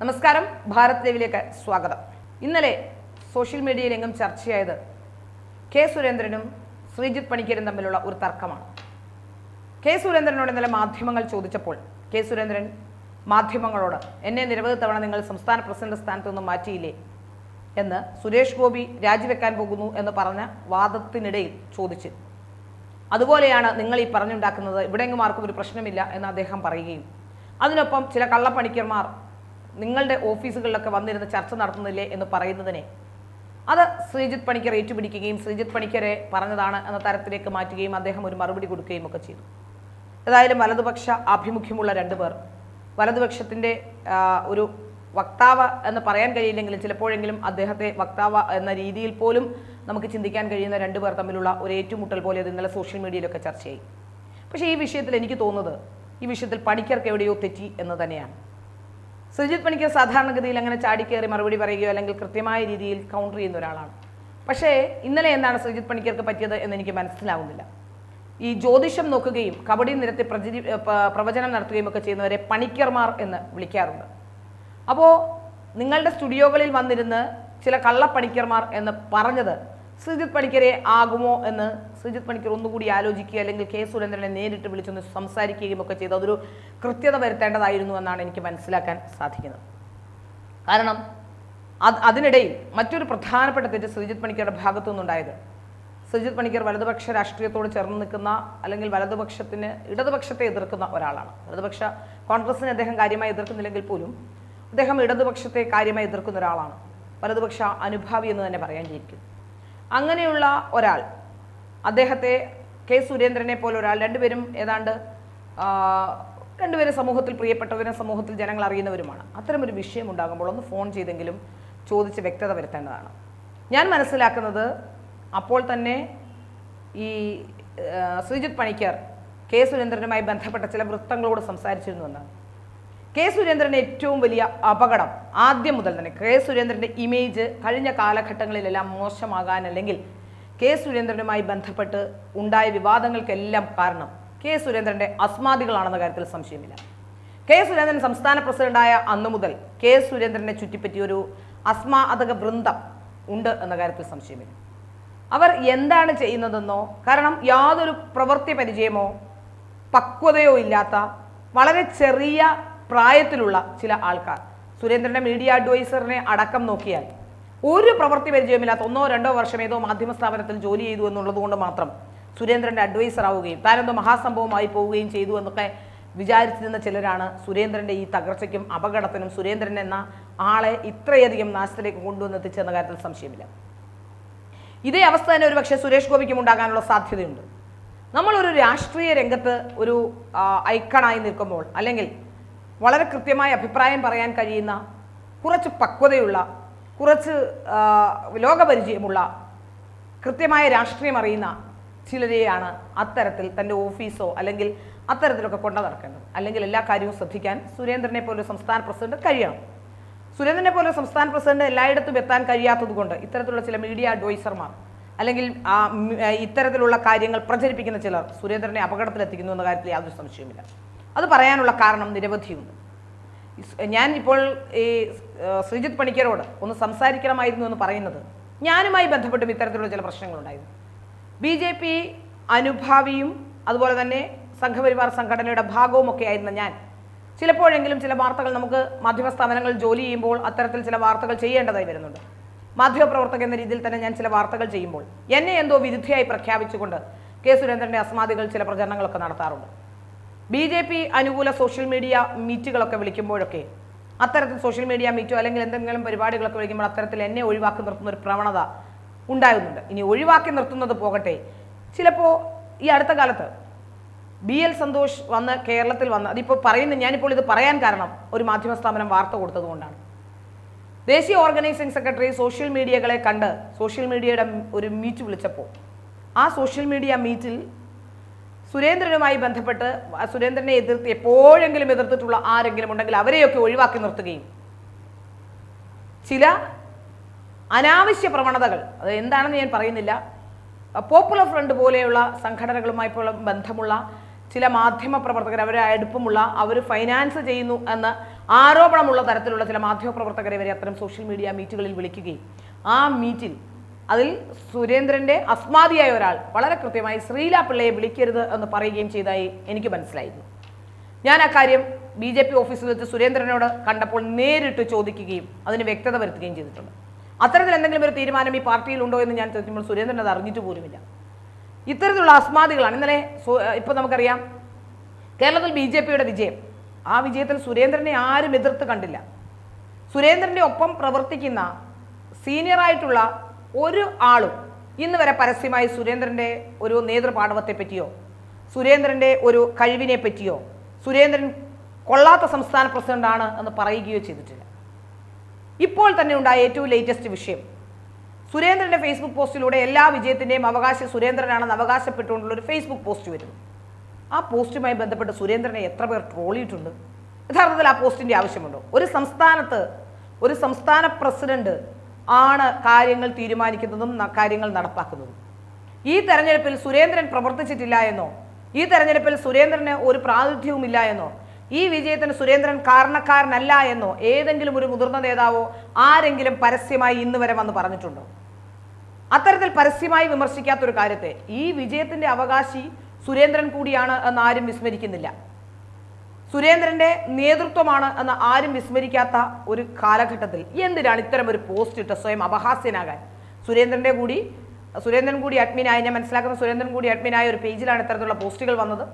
നമസ്കാരം. ഭാരത് ലൈവിലേക്ക് സ്വാഗതം. ഇന്നലെ സോഷ്യൽ മീഡിയയിൽ മീഡിയയിലെങ്കും ചർച്ചയായത് കെ സുരേന്ദ്രനും ശ്രീജിത്ത് പണിക്കരും തമ്മിലുള്ള ഒരു തർക്കമാണ്. കെ സുരേന്ദ്രനോട് ഇന്നലെ മാധ്യമങ്ങൾ ചോദിച്ചപ്പോൾ കെ സുരേന്ദ്രൻ മാധ്യമങ്ങളോട് എന്നെ നിരവധി തവണ നിങ്ങൾ സംസ്ഥാന പ്രസിഡന്റ് സ്ഥാനത്ത് നിന്ന് മാറ്റിയില്ലേ? എന്ന് സുരേഷ് ഗോപി രാജിവെക്കാൻ പോകുന്നു എന്ന് പറഞ്ഞ വാദത്തിനിടയിൽ ചോദിച്ചു. അതുപോലെയാണ് നിങ്ങൾ ഈ പറഞ്ഞുണ്ടാക്കുന്നത് ഇവിടെയെങ്കിലും ആർക്കും ഒരു പ്രശ്നമില്ല എന്ന് അദ്ദേഹം പറയുകയും. അതിനൊപ്പം ചില കള്ളപ്പണിക്കന്മാർ നിങ്ങളുടെ ഓഫീസുകളിലൊക്കെ വന്നിരുന്ന് ചർച്ച നടത്തുന്നില്ലേ എന്ന് പറയുന്നതിനെ. അത് ശ്രീജിത് പണിക്കർ ഏറ്റുപിടിക്കുകയും ശ്രീജിത് പണിക്കരെ പറഞ്ഞതാണ് എന്ന തരത്തിലേക്ക് മാറ്റുകയും അദ്ദേഹം ഒരു മറുപടി കൊടുക്കുകയും ഒക്കെ ചെയ്തു. ഏതായാലും വലതുപക്ഷ ആഭിമുഖ്യമുള്ള രണ്ടുപേർ വലതുപക്ഷത്തിന്റെ ഒരു വക്താവ് എന്ന് പറയാൻ കഴിയില്ലെങ്കിലും ചിലപ്പോഴെങ്കിലും അദ്ദേഹത്തെ വക്താവ് എന്ന രീതിയിൽ പോലും നമുക്ക് ചിന്തിക്കാൻ കഴിയുന്ന രണ്ടുപേർ തമ്മിലുള്ള ഒരു ഏറ്റുമുട്ടൽ പോലെ അത് ഇന്നലെ സോഷ്യൽ മീഡിയയിലൊക്കെ ചർച്ചയായി. പക്ഷേ ഈ വിഷയത്തിൽ എനിക്ക് തോന്നുന്നത് ഈ വിഷയത്തിൽ പണിക്കർക്ക് എവിടെയോ തെറ്റി എന്ന് തന്നെയാണ്. സുജിത് പണിക്കർ സാധാരണഗതിയിൽ അങ്ങനെ ചാടിക്കേറി മറുപടി പറയുകയോ അല്ലെങ്കിൽ കൃത്യമായ രീതിയിൽ കൗണ്ടർ ചെയ്യുന്ന ഒരാളാണ്. പക്ഷേ ഇന്നലെ എന്താണ് സുജിത് പണിക്കർക്ക് പറ്റിയത് എന്ന് എനിക്ക് മനസ്സിലാവുന്നില്ല. ഈ ജ്യോതിഷം നോക്കുകയും കബഡി നിരത്തി പ്രചരി പ്രവചനം നടത്തുകയും ഒക്കെ ചെയ്യുന്നവരെ പണിക്കർമാർ എന്ന് വിളിക്കാറുണ്ട്. അപ്പോൾ നിങ്ങളുടെ സ്റ്റുഡിയോകളിൽ വന്നിരുന്ന് ചില കള്ളപ്പണിക്കർമാർ എന്ന് പറഞ്ഞത് ശ്രീജിത്ത് പണിക്കരെ ആകുമോ എന്ന് സുജിത് പണിക്കർ ഒന്നുകൂടി ആലോചിക്കുക അല്ലെങ്കിൽ കെ സുരേന്ദ്രനെ നേരിട്ട് വിളിച്ചൊന്ന് സംസാരിക്കുകയും ഒക്കെ ചെയ്ത് അതൊരു കൃത്യത വരുത്തേണ്ടതായിരുന്നു എന്നാണ് എനിക്ക് മനസ്സിലാക്കാൻ സാധിക്കുന്നത്. കാരണം അത് അതിനിടയിൽ മറ്റൊരു പ്രധാനപ്പെട്ട തെറ്റ് സുജിത് പണിക്കരുടെ ഭാഗത്തു നിന്നുണ്ടായത്. സുജിത് പണിക്കർ വലതുപക്ഷ രാഷ്ട്രീയത്തോട് ചേർന്ന് നിൽക്കുന്ന അല്ലെങ്കിൽ വലതുപക്ഷത്തിന് ഇടതുപക്ഷത്തെ എതിർക്കുന്ന ഒരാളാണ്. വലതുപക്ഷ കോൺഗ്രസിനെ അദ്ദേഹം കാര്യമായി എതിർക്കുന്നില്ലെങ്കിൽ പോലും അദ്ദേഹം ഇടതുപക്ഷത്തെ കാര്യമായി എതിർക്കുന്ന ഒരാളാണ്. വലതുപക്ഷ അനുഭാവി എന്ന് തന്നെ പറയാൻ അങ്ങനെയുള്ള ഒരാൾ. അദ്ദേഹത്തെ കെ സുരേന്ദ്രനെ പോലെ ഒരാൾ. രണ്ടുപേരും ഏതാണ്ട് രണ്ടുപേരും സമൂഹത്തിൽ പ്രിയപ്പെട്ടവരും സമൂഹത്തിൽ ജനങ്ങൾ അറിയുന്നവരുമാണ്. അത്തരമൊരു വിഷയം ഉണ്ടാകുമ്പോൾ ഒന്ന് ഫോൺ ചെയ്തെങ്കിലും ചോദിച്ച് വ്യക്തത വരുത്തേണ്ടതാണ്. ഞാൻ മനസ്സിലാക്കുന്നത് അപ്പോൾ തന്നെ ഈ ശ്രീജിത് പണിക്കർ കെ സുരേന്ദ്രനുമായി ബന്ധപ്പെട്ട ചില വൃത്തങ്ങളോട് സംസാരിച്ചിരുന്നുവെന്നാണ് കെ സുരേന്ദ്രൻ ഏറ്റവും വലിയ അപകടം ആദ്യം മുതൽ തന്നെ കെ സുരേന്ദ്രന്റെ ഇമേജ് കഴിഞ്ഞ കാലഘട്ടങ്ങളിലെല്ലാം മോശമാകാൻ അല്ലെങ്കിൽ കെ സുരേന്ദ്രനുമായി ബന്ധപ്പെട്ട് ഉണ്ടായ വിവാദങ്ങൾക്കെല്ലാം കാരണം കെ സുരേന്ദ്രന്റെ അസ്മാദികളാണെന്ന കാര്യത്തിൽ സംശയമില്ല. കെ സുരേന്ദ്രൻ സംസ്ഥാന പ്രസിഡന്റായ അന്നു മുതൽ കെ സുരേന്ദ്രനെ ചുറ്റിപ്പറ്റി ഒരു അസ്മാദക വൃന്ദം ഉണ്ട് എന്ന കാര്യത്തിൽ സംശയമില്ല. അവർ എന്താണ് ചെയ്യുന്നതെന്നോ കാരണം യാതൊരു പ്രവൃത്തി പരിചയമോ പക്വതയോ ഇല്ലാത്ത വളരെ ചെറിയ പ്രായത്തിലുള്ള ചില ആൾക്കാർ. സുരേന്ദ്രന്റെ മീഡിയ അഡ്വൈസറിനെ അടക്കം നോക്കിയാൽ ഒരു പ്രവൃത്തി പരിചയമില്ലാത്ത ഒന്നോ രണ്ടോ വർഷം ഏതോ മാധ്യമ സ്ഥാപനത്തിൽ ജോലി ചെയ്തു എന്നുള്ളത് കൊണ്ട് മാത്രം സുരേന്ദ്രന്റെ അഡ്വൈസർ ആവുകയും താനെന്തോ മഹാസംഭവമായി പോവുകയും ചെയ്തു എന്നൊക്കെ വിചാരിച്ചിരുന്ന ചിലരാണ് സുരേന്ദ്രന്റെ ഈ തകർച്ചയ്ക്കും അപകടത്തിനും സുരേന്ദ്രൻ എന്ന ആളെ ഇത്രയധികം നാശത്തിലേക്ക് കൊണ്ടുവന്നെത്തിച്ചെന്ന കാര്യത്തിൽ സംശയമില്ല. ഇതേ അവസ്ഥ തന്നെ ഒരുപക്ഷെ സുരേഷ് ഗോപിക്കും ഉണ്ടാകാനുള്ള സാധ്യതയുണ്ട്. നമ്മളൊരു രാഷ്ട്രീയ രംഗത്ത് ഒരു ഐക്കണായി നിൽക്കുമ്പോൾ അല്ലെങ്കിൽ വളരെ കൃത്യമായ അഭിപ്രായം പറയാൻ കഴിയുന്ന കുറച്ച് പക്വതയുള്ള കുറച്ച് ലോകപരിചയമുള്ള കൃത്യമായ രാഷ്ട്രീയം അറിയുന്ന ചിലരെയാണ് അത്തരത്തിൽ തന്റെ ഓഫീസോ അല്ലെങ്കിൽ അത്തരത്തിലൊക്കെ കൊണ്ടു നടക്കേണ്ടത് അല്ലെങ്കിൽ എല്ലാ കാര്യവും ശ്രദ്ധിക്കാൻ സുരേന്ദ്രനെ പോലെ സംസ്ഥാന പ്രസിഡന്റ് കഴിയണം. സുരേന്ദ്രനെ പോലെ സംസ്ഥാന പ്രസിഡന്റ് എല്ലായിടത്തും എത്താൻ കഴിയാത്തത് കൊണ്ട് ഇത്തരത്തിലുള്ള ചില മീഡിയ അഡ്വൈസർമാർ അല്ലെങ്കിൽ ഇത്തരത്തിലുള്ള കാര്യങ്ങൾ പ്രചരിപ്പിക്കുന്ന ചിലർ സുരേന്ദ്രനെ അപകടത്തിലെത്തിക്കുന്നു എന്ന കാര്യത്തിൽ യാതൊരു സംശയവുമില്ല. അത് പറയാനുള്ള കാരണം നിരവധിയുണ്ട്. ഞാൻ ഇപ്പോൾ ഈ ശ്രീജിത് പണിക്കരോട് ഒന്ന് സംസാരിക്കണമായിരുന്നു എന്ന് പറയുന്നത് ഞാനുമായി ബന്ധപ്പെട്ടും ഇത്തരത്തിലുള്ള ചില പ്രശ്നങ്ങളുണ്ടായിരുന്നു. ബി ജെ പി അനുഭാവിയും അതുപോലെ തന്നെ സംഘപരിവാർ സംഘടനയുടെ ഭാഗവും ഒക്കെ ആയിരുന്ന ഞാൻ. ചിലപ്പോഴെങ്കിലും ചില വാർത്തകൾ നമുക്ക് മാധ്യമ സ്ഥാപനങ്ങളിൽ ജോലി ചെയ്യുമ്പോൾ അത്തരത്തിൽ ചില വാർത്തകൾ ചെയ്യേണ്ടതായി വരുന്നുണ്ട്. മാധ്യമപ്രവർത്തക എന്ന രീതിയിൽ തന്നെ ഞാൻ ചില വാർത്തകൾ ചെയ്യുമ്പോൾ എന്നെ എന്തോ വിരുദ്ധയായി പ്രഖ്യാപിച്ചുകൊണ്ട് കെ സുരേന്ദ്രന്റെ അസ്മാദികൾ ചില പ്രചരണങ്ങളൊക്കെ നടത്താറുണ്ട്. ബി ജെ പി അനുകൂല സോഷ്യൽ മീഡിയ മീറ്റുകളൊക്കെ വിളിക്കുമ്പോഴൊക്കെ അത്തരത്തിൽ സോഷ്യൽ മീഡിയ മീറ്റോ അല്ലെങ്കിൽ എന്തെങ്കിലും പരിപാടികളൊക്കെ വിളിക്കുമ്പോൾ അത്തരത്തിൽ എന്നെ ഒഴിവാക്കി നിർത്തുന്ന ഒരു പ്രവണത ഉണ്ടാകുന്നുണ്ട്. ഇനി ഒഴിവാക്കി നിർത്തുന്നത് പോകട്ടെ. ചിലപ്പോൾ ഈ അടുത്ത കാലത്ത് ബി എൽ സന്തോഷ് വന്ന് കേരളത്തിൽ വന്ന് അതിപ്പോൾ പറയുന്ന ഞാനിപ്പോൾ ഇത് പറയാൻ കാരണം ഒരു മാധ്യമ സ്ഥാപനം വാർത്ത കൊടുത്തതുകൊണ്ടാണ് ദേശീയ ഓർഗനൈസിംഗ് സെക്രട്ടറി സോഷ്യൽ മീഡിയകളെ കണ്ട് സോഷ്യൽ മീഡിയയുടെ ഒരു മീറ്റ് വിളിച്ചപ്പോൾ ആ സോഷ്യൽ മീഡിയ മീറ്റിൽ സുരേന്ദ്രനുമായി ബന്ധപ്പെട്ട് സുരേന്ദ്രനെ എതിർത്ത് എപ്പോഴെങ്കിലും എതിർത്തിട്ടുള്ള ആരെങ്കിലും ഉണ്ടെങ്കിൽ അവരെയൊക്കെ ഒഴിവാക്കി നിർത്തുകയും. ചില അനാവശ്യ പ്രവണതകൾ അത് എന്താണെന്ന് ഞാൻ പറയുന്നില്ല. പോപ്പുലർ ഫ്രണ്ട് പോലെയുള്ള സംഘടനകളുമായി ബന്ധമുള്ള ചില മാധ്യമ പ്രവർത്തകർ അവരെ അടുപ്പമുള്ള അവർ ഫൈനാൻസ് ചെയ്യുന്നു എന്ന് ആരോപണമുള്ള തരത്തിലുള്ള ചില മാധ്യമ പ്രവർത്തകരെ വരെ അത്തരം സോഷ്യൽ മീഡിയ മീറ്റുകളിൽ വിളിക്കുകയും. ആ മീറ്റിൽ അതിൽ സുരേന്ദ്രന്റെ അസ്മാദിയായ ഒരാൾ വളരെ കൃത്യമായി ശ്രീല പിള്ളയെ വിളിക്കരുത് എന്ന് പറയുകയും ചെയ്തായി എനിക്ക് മനസ്സിലായിരുന്നു. ഞാൻ ആ കാര്യം ബി ജെ പി ഓഫീസിൽ വെച്ച് സുരേന്ദ്രനോട് കണ്ടപ്പോൾ നേരിട്ട് ചോദിക്കുകയും അതിന് വ്യക്തത വരുത്തുകയും ചെയ്തിട്ടുണ്ട്. അത്തരത്തിൽ എന്തെങ്കിലും ഒരു തീരുമാനം ഈ പാർട്ടിയിൽ ഉണ്ടോ എന്ന് ഞാൻ ചോദിക്കുമ്പോൾ സുരേന്ദ്രൻ അത് അറിഞ്ഞിട്ട് പോലുമില്ല. ഇത്തരത്തിലുള്ള അസ്മാദികളാണ്. ഇന്നലെ ഇപ്പോൾ നമുക്കറിയാം കേരളത്തിൽ ബി ജെ പിയുടെ വിജയം. ആ വിജയത്തിൽ സുരേന്ദ്രനെ ആരും എതിർത്ത് കണ്ടില്ല. സുരേന്ദ്രന്റെ ഒപ്പം പ്രവർത്തിക്കുന്ന സീനിയറായിട്ടുള്ള ഒരു ആളും ഇന്ന് വരെ പരസ്യമായി സുരേന്ദ്രന്റെ ഒരു നേതൃപാടവത്തെ പറ്റിയോ സുരേന്ദ്രന്റെ ഒരു കഴിവിനെ പറ്റിയോ സുരേന്ദ്രൻ കൊള്ളാത്ത സംസ്ഥാന പ്രസിഡന്റാണ് എന്ന് പറയുകയോ ചെയ്തിട്ടില്ല. ഇപ്പോൾ തന്നെ ഉണ്ടായ ഏറ്റവും ലേറ്റസ്റ്റ് വിഷയം സുരേന്ദ്രന്റെ ഫേസ്ബുക്ക് പോസ്റ്റിലൂടെ എല്ലാ വിജയത്തിന്റെയും അവകാശം സുരേന്ദ്രനാണെന്ന് അവകാശപ്പെട്ടുകൊണ്ടുള്ള ഒരു ഫേസ്ബുക്ക് പോസ്റ്റ് വരുന്നു. ആ പോസ്റ്റുമായി ബന്ധപ്പെട്ട് സുരേന്ദ്രനെ എത്ര പേർ ട്രോളിയിട്ടുണ്ട് യഥാർത്ഥത്തിൽ ആ പോസ്റ്റിന്റെ ആവശ്യമുണ്ടോ? ഒരു സംസ്ഥാനത്ത് ഒരു സംസ്ഥാന പ്രസിഡന്റ് ആണ് കാര്യങ്ങൾ തീരുമാനിക്കുന്നതും കാര്യങ്ങൾ നടപ്പാക്കുന്നതും. ഈ തെരഞ്ഞെടുപ്പിൽ സുരേന്ദ്രൻ പ്രവർത്തിച്ചിട്ടില്ല എന്നോ ഈ തെരഞ്ഞെടുപ്പിൽ സുരേന്ദ്രന് ഒരു പ്രാതിനിധ്യവുമില്ല എന്നോ ഈ വിജയത്തിന് സുരേന്ദ്രൻ കാരണക്കാരനല്ല എന്നോ ഏതെങ്കിലും ഒരു മുതിർന്ന നേതാവോ ആരെങ്കിലും പരസ്യമായി ഇന്ന് വരെ വന്ന് പറഞ്ഞിട്ടുണ്ടോ? അത്തരത്തിൽ പരസ്യമായി വിമർശിക്കാത്തൊരു കാര്യത്തെ ഈ വിജയത്തിന്റെ അവകാശി സുരേന്ദ്രൻ കൂടിയാണ് എന്ന് ആരും വിസ്മരിക്കുന്നില്ല. സുരേന്ദ്രന്റെ നേതൃത്വമാണ് എന്ന് ആരും വിസ്മരിക്കാത്ത ഒരു കാലഘട്ടത്തിൽ എന്തിനാണ് ഇത്തരം ഒരു പോസ്റ്റ് ഇട്ട് സ്വയം അപഹാസ്യനാകാൻ? സുരേന്ദ്രന്റെ കൂടി സുരേന്ദ്രൻ കൂടി അഡ്മിനായി ഞാൻ മനസ്സിലാക്കുന്ന സുരേന്ദ്രൻ കൂടി അഡ്മിനായ ഒരു പേജിലാണ് ഇത്തരത്തിലുള്ള പോസ്റ്റുകൾ വന്നത്.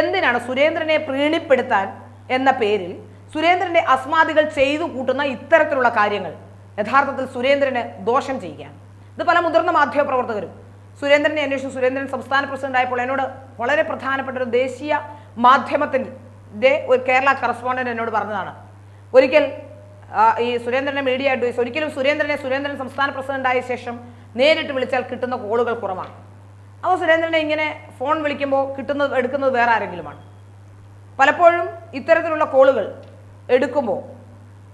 എന്തിനാണ് സുരേന്ദ്രനെ പ്രീണിപ്പെടുത്താൻ എന്ന പേരിൽ സുരേന്ദ്രന്റെ അസ്മാദികൾ ചെയ്തു കൂട്ടുന്ന ഇത്തരത്തിലുള്ള കാര്യങ്ങൾ യഥാർത്ഥത്തിൽ സുരേന്ദ്രന് ദോഷം ചെയ്യുകയാണ്? ഇത് പല മുതിർന്ന മാധ്യമപ്രവർത്തകരും സുരേന്ദ്രനെ അന്വേഷിച്ചു സുരേന്ദ്രൻ സംസ്ഥാന പ്രസിഡന്റ് ആയപ്പോൾ എന്നോട് വളരെ പ്രധാനപ്പെട്ട ഒരു ദേശീയ മാധ്യമത്തിന്റെ ഒരു കേരള കറസ്പോണ്ടന്റ് എന്നോട് പറഞ്ഞതാണ്. ഒരിക്കൽ ഈ സുരേന്ദ്രനെ മീഡിയ അഡ്വൈസ് ഒരിക്കലും സുരേന്ദ്രനെ സുരേന്ദ്രൻ സംസ്ഥാന പ്രസിഡന്റായ ശേഷം നേരിട്ട് വിളിച്ചാൽ കിട്ടുന്ന കോളുകൾ കുറവാണ്. അപ്പോൾ സുരേന്ദ്രനെ ഇങ്ങനെ ഫോൺ വിളിക്കുമ്പോൾ കിട്ടുന്നത് എടുക്കുന്നത് വേറെ ആരെങ്കിലുമാണ്. പലപ്പോഴും ഇത്തരത്തിലുള്ള കോളുകൾ എടുക്കുമ്പോൾ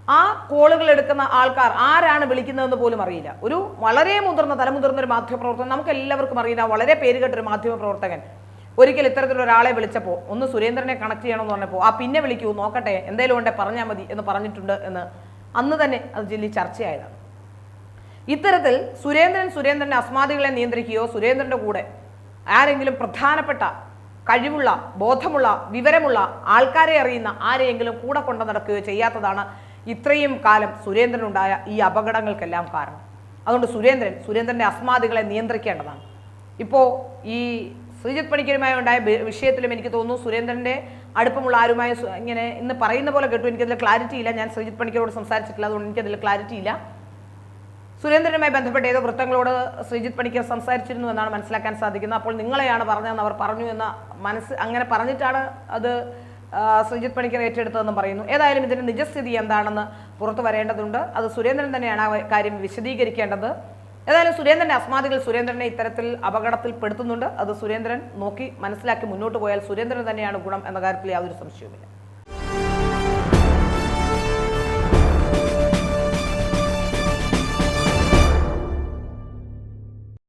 ആ കോളുകൾ എടുക്കുന്ന ആൾക്കാർ ആരാണ് വിളിക്കുന്നതെന്ന് പോലും അറിയില്ല. ഒരു വളരെ മുതിർന്ന തലമുതിർന്ന ഒരു മാധ്യമപ്രവർത്തകൻ നമുക്ക് എല്ലാവർക്കും അറിയുന്ന വളരെ പേരുകെട്ട ഒരു മാധ്യമപ്രവർത്തകൻ ഒരിക്കൽ ഇത്തരത്തിലുള്ള ഒരാളെ വിളിച്ചപ്പോൾ ഒന്ന് സുരേന്ദ്രനെ കണക്ട് ചെയ്യണമെന്ന് പറഞ്ഞപ്പോൾ ആ പിന്നെ വിളിക്കൂ നോക്കട്ടെ എന്തെങ്കിലും ഉണ്ടെ പറഞ്ഞാൽ മതി എന്ന് പറഞ്ഞിട്ടുണ്ട് എന്ന് അന്ന് തന്നെ അത് ജില്ലി ചർച്ചയായതാണ്. ഇത്തരത്തിൽ സുരേന്ദ്രൻ സുരേന്ദ്രന്റെ അസ്മാദികളെ നിയന്ത്രിക്കുകയോ സുരേന്ദ്രന്റെ കൂടെ ആരെങ്കിലും പ്രധാനപ്പെട്ട കഴിവുള്ള ബോധമുള്ള വിവരമുള്ള ആൾക്കാരെ അറിയുന്ന ആരെയെങ്കിലും കൂടെ കൊണ്ടു നടക്കുകയോ ചെയ്യാത്തതാണ് ഇത്രയും കാലം സുരേന്ദ്രനുണ്ടായ ഈ അപകടങ്ങൾക്കെല്ലാം കാരണം. അതുകൊണ്ട് സുരേന്ദ്രൻ സുരേന്ദ്രന്റെ അസ്മാദികളെ നിയന്ത്രിക്കേണ്ടതാണ്. ഇപ്പോൾ ഈ ശ്രീജിത്ത് പണിക്കരുമായി ഉണ്ടായ വിഷയത്തിലും എനിക്ക് തോന്നുന്നു സുരേന്ദ്രന്റെ അടുപ്പമുള്ള ആരുമായി ഇങ്ങനെ ഇന്ന് പറയുന്ന പോലെ കേട്ടു. എനിക്കതിൽ ക്ലാരിറ്റി ഇല്ല. ഞാൻ ശ്രീജിത് പണിക്കരോട് സംസാരിച്ചിട്ടില്ല. അതുകൊണ്ട് എനിക്കതിൽ ക്ലാരിറ്റി ഇല്ല. സുരേന്ദ്രനുമായി ബന്ധപ്പെട്ട ഏതോ വൃത്തങ്ങളോട് ശ്രീജിത് പണിക്കർ സംസാരിച്ചിരുന്നു എന്നാണ് മനസ്സിലാക്കാൻ സാധിക്കുന്നത്. അപ്പോൾ നിങ്ങളെയാണ് പറഞ്ഞതെന്ന് അവർ പറഞ്ഞു എന്ന മനസ്സ് അങ്ങനെ പറഞ്ഞിട്ടാണ് അത് ശ്രീജിത് പണിക്കർ ഏറ്റെടുത്തതെന്നും പറയുന്നു. ഏതായാലും ഇതിന്റെ നിജസ്ഥിതി എന്താണെന്ന് പുറത്തു വരേണ്ടതുണ്ട്. അത് സുരേന്ദ്രൻ തന്നെയാണ് ആ കാര്യം വിശദീകരിക്കേണ്ടത്. ഏതായാലും സുരേന്ദ്രന്റെ അസ്മാദികൾ സുരേന്ദ്രനെ ഇത്തരത്തിൽ അപകടത്തിൽ പെടുത്തുന്നുണ്ട് അത് സുരേന്ദ്രൻ നോക്കി മനസ്സിലാക്കി മുന്നോട്ട് പോയാൽ സുരേന്ദ്രൻ തന്നെയാണ് ഗുണം എന്ന കാര്യത്തിൽ യാതൊരു സംശയവുമില്ല.